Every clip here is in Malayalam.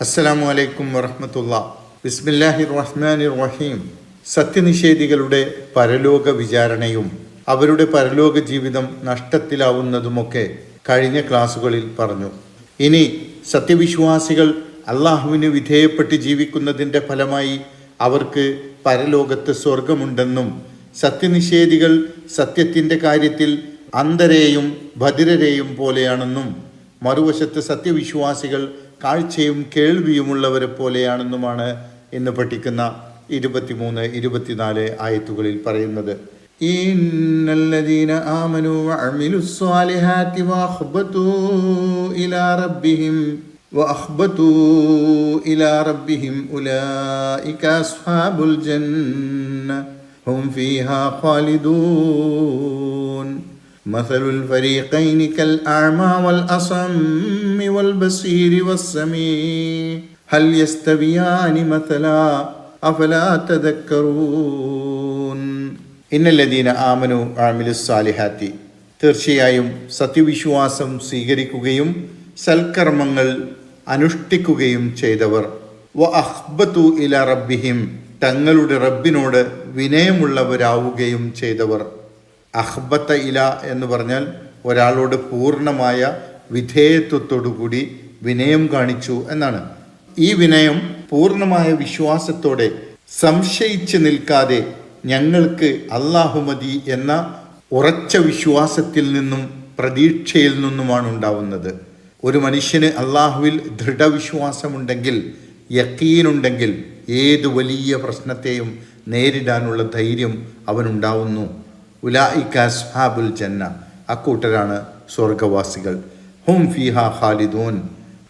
അസ്സലാമു അലൈക്കും വറഹമത്തുള്ള. ബിസ്മില്ലാഹി റഹ്മാനി റഹീം സത്യനിഷേധികളുടെ പരലോക വിചാരണയും അവരുടെ പരലോക ജീവിതം നഷ്ടത്തിലാവുന്നതുമൊക്കെ കഴിഞ്ഞ ക്ലാസ്സുകളിൽ പറഞ്ഞു. ഇനി സത്യവിശ്വാസികൾ അള്ളാഹുവിന് വിധേയപ്പെട്ട് ജീവിക്കുന്നതിന്റെ ഫലമായി അവർക്ക് പരലോകത്ത് സ്വർഗമുണ്ടെന്നും സത്യനിഷേധികൾ സത്യത്തിന്റെ കാര്യത്തിൽ അന്ധരെയും ഭദ്രരെയും പോലെയാണെന്നും മറുവശത്ത് സത്യവിശ്വാസികൾ കാഴ്ചയും കേൾവിയുമുള്ളവരെ പോലെയാണെന്നുമാണ് ഇന്ന് പഠിക്കുന്ന ഇരുപത്തിമൂന്ന് ഇരുപത്തിനാല് ആയത്തുകളിൽ പറയുന്നത്. ഇന്നല്ലദീന സ്വാലിഹാതി ഇലാ ഇലാ അസ്ഹാബുൽ ഹും ഫീഹാ ഖാലിദൂൻ. مثل الفريقين كالأعمى والأصم والبصير والسميع هل يستويان مثلا أفلا تذكرون إن الذين آمنوا وعملوا الصالحات തീർച്ചയായും സത്യവിശ്വാസം സ്വീകരിക്കുകയും സൽക്കർമ്മങ്ങൾ അനുഷ്ഠിക്കുകയും ചെയ്തവർ വ അഹ്ബത്തു ഇല റബ്ബിഹിം തങ്ങളുടെ റബ്ബിനോട് വിനയമുള്ളവരാവുകയും ചെയ്തവർ അഹ്ബത്ത ഇല എന്ന് പറഞ്ഞാൽ ഒരാളോട് പൂർണമായ വിധേയത്വത്തോടുകൂടി വിനയം കാണിച്ചു എന്നാണ്. ഈ വിനയം പൂർണമായ വിശ്വാസത്തോടെ സംശയിച്ച് നിൽക്കാതെ ഞങ്ങൾക്ക് അള്ളാഹുമതി എന്ന ഉറച്ച വിശ്വാസത്തിൽ നിന്നും പ്രതീക്ഷയിൽ നിന്നുമാണ് ഉണ്ടാവുന്നത്. ഒരു മനുഷ്യന് അള്ളാഹുവിൽ ദൃഢവിശ്വാസമുണ്ടെങ്കിൽ യക്കീനുണ്ടെങ്കിൽ ഏത് വലിയ പ്രശ്നത്തെയും നേരിടാനുള്ള ധൈര്യം അവനുണ്ടാവുന്നു. ഉലായിക്കാസ്ഹാബുൽ ജന്ന. അക്കൂട്ടരാണ് സ്വർഗവാസികൾ ഹും ഫിഹ ഖാലിദൂൻ.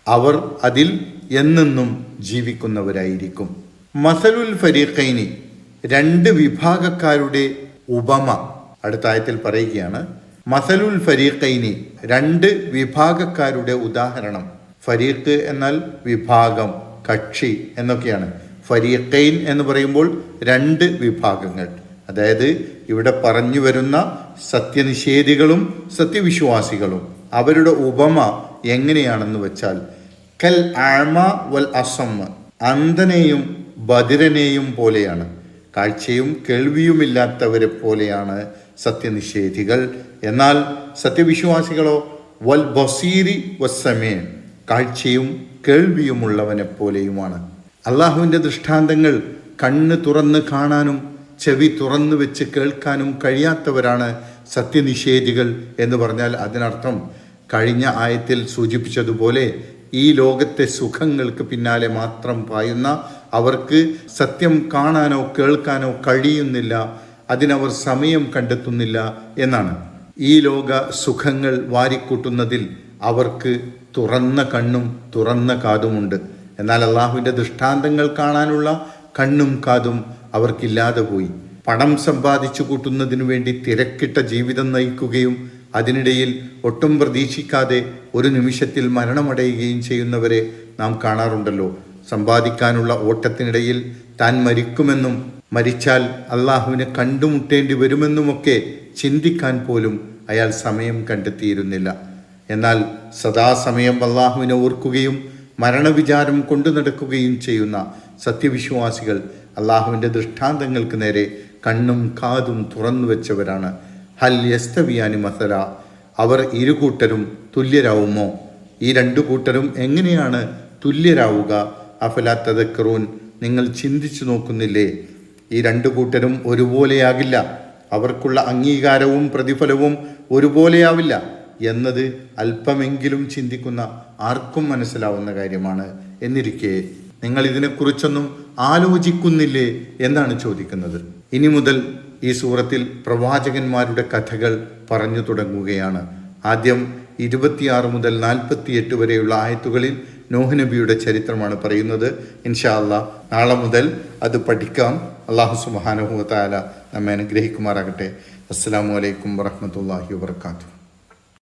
അവർ അതിൽ എന്നെന്നും ജീവിക്കുന്നവരായിരിക്കും. മസലുൽ ഫരീഖൈനി. രണ്ട് വിഭാഗക്കാരുടെ ഉപമ. അടുത്ത ആയത്തിൽ പറയുകയാണ് മസലുൽ ഫരീഖൈനി രണ്ട് വിഭാഗക്കാരുടെ ഉദാഹരണം. ഫരീഖ് എന്നാൽ വിഭാഗം കക്ഷി എന്നൊക്കെയാണ്. ഫരീഖൈൻ എന്ന് പറയുമ്പോൾ രണ്ട് വിഭാഗങ്ങൾ. അതായത് ഇവിടെ പറഞ്ഞു വരുന്ന സത്യനിഷേധികളും സത്യവിശ്വാസികളും അവരുടെ ഉപമ എങ്ങനെയാണെന്ന് വെച്ചാൽ കൽ ആമ വൽ അസമ്മ അന്ധനെയും ബദിരനെയും പോലെയാണ്. കാഴ്ചയും കേൾവിയുമില്ലാത്തവരെ പോലെയാണ് സത്യനിഷേധികൾ. എന്നാൽ സത്യവിശ്വാസികളോ വൽ ബസീരി വസ്സമേ കാഴ്ചയും കേൾവിയുമുള്ളവനെ പോലെയുമാണ്. അള്ളാഹുവിന്റെ ദൃഷ്ടാന്തങ്ങൾ കണ്ണ് തുറന്ന് കാണാനും ചെവി തുറന്നു വെച്ച് കേൾക്കാനും കഴിയാത്തവരാണ് സത്യനിഷേധികൾ എന്ന് പറഞ്ഞാൽ അതിനർത്ഥം. കഴിഞ്ഞ ആയത്തിൽ സൂചിപ്പിച്ചതുപോലെ ഈ ലോകത്തെ സുഖങ്ങൾക്ക് പിന്നാലെ മാത്രം പായുന്ന അവർക്ക് സത്യം കാണാനോ കേൾക്കാനോ കഴിയുന്നില്ല. അതിനവർ സമയം കണ്ടെത്തുന്നില്ല എന്നാണ്. ഈ ലോക സുഖങ്ങൾ വാരിക്കൂട്ടുന്നതിൽ അവർക്ക് തുറന്ന കണ്ണും തുറന്ന കാതുമുണ്ട്. എന്നാൽ അള്ളാഹുവിന്റെ ദൃഷ്ടാന്തങ്ങൾ കാണാനുള്ള കണ്ണും കാതും അവർക്കില്ലാതെ പോയി. പണം സമ്പാദിച്ചു കൂട്ടുന്നതിനു വേണ്ടി തിരക്കിട്ട ജീവിതം നയിക്കുകയും അതിനിടയിൽ ഒട്ടും പ്രതീക്ഷിക്കാതെ ഒരു നിമിഷത്തിൽ മരണമടയുകയും ചെയ്യുന്നവരെ നാം കാണാറുണ്ടല്ലോ. സമ്പാദിക്കാനുള്ള ഓട്ടത്തിനിടയിൽ താൻ മരിക്കുമെന്നും മരിച്ചാൽ അള്ളാഹുവിനെ കണ്ടുമുട്ടേണ്ടി വരുമെന്നുമൊക്കെ ചിന്തിക്കാൻ പോലും അയാൾ സമയം കണ്ടെത്തിയിരുന്നില്ല. എന്നാൽ സദാസമയം അള്ളാഹുവിനെ ഓർക്കുകയും മരണവിചാരം കൊണ്ടു നടക്കുകയും ചെയ്യുന്ന സത്യവിശ്വാസികൾ അള്ളാഹുവിന്റെ ദൃഷ്ടാന്തങ്ങൾക്ക് നേരെ കണ്ണും കാതും തുറന്നു വെച്ചവരാണ്. ഹൽ യസ്തവിയാനി മസല അവർ ഇരുകൂട്ടരും തുല്യരാവുമോ? ഈ രണ്ടു കൂട്ടരും എങ്ങനെയാണ് തുല്യരാവുക? അഫലാത്തതക്കറൂൻ നിങ്ങൾ ചിന്തിച്ചു നോക്കുന്നില്ലേ? ഈ രണ്ടു കൂട്ടരും ഒരുപോലെയാകില്ല. അവർക്കുള്ള അംഗീകാരവും പ്രതിഫലവും ഒരുപോലെയാവില്ല. എന്നത് അല്പമെങ്കിലും ചിന്തിക്കുന്ന ആർക്കും മനസ്സിലാവുന്ന കാര്യമാണ്. എന്നിരിക്കെ നിങ്ങൾ ഇതിനെക്കുറിച്ചൊന്നും ആലോചിക്കുന്നില്ലേ എന്നാണ് ചോദിക്കുന്നത്. ഇനി മുതൽ ഈ സൂറത്തിൽ പ്രവാചകന്മാരുടെ കഥകൾ പറഞ്ഞു തുടങ്ങുകയാണ്. ആദ്യം ഇരുപത്തിയാറ് മുതൽ നാൽപ്പത്തിയെട്ട് വരെയുള്ള ആയത്തുകളിൽ നോഹ് നബിയുടെ ചരിത്രമാണ് പറയുന്നത്. ഇൻഷാ നാളെ മുതൽ അത് പഠിക്കാം. അള്ളാഹു സുബാനുഹുത്താല നമ്മെ അനുഗ്രഹിക്കുമാറാകട്ടെ. അസ്സാം വലൈക്കും വറഹമത്തല്ലാഹി വാത്തു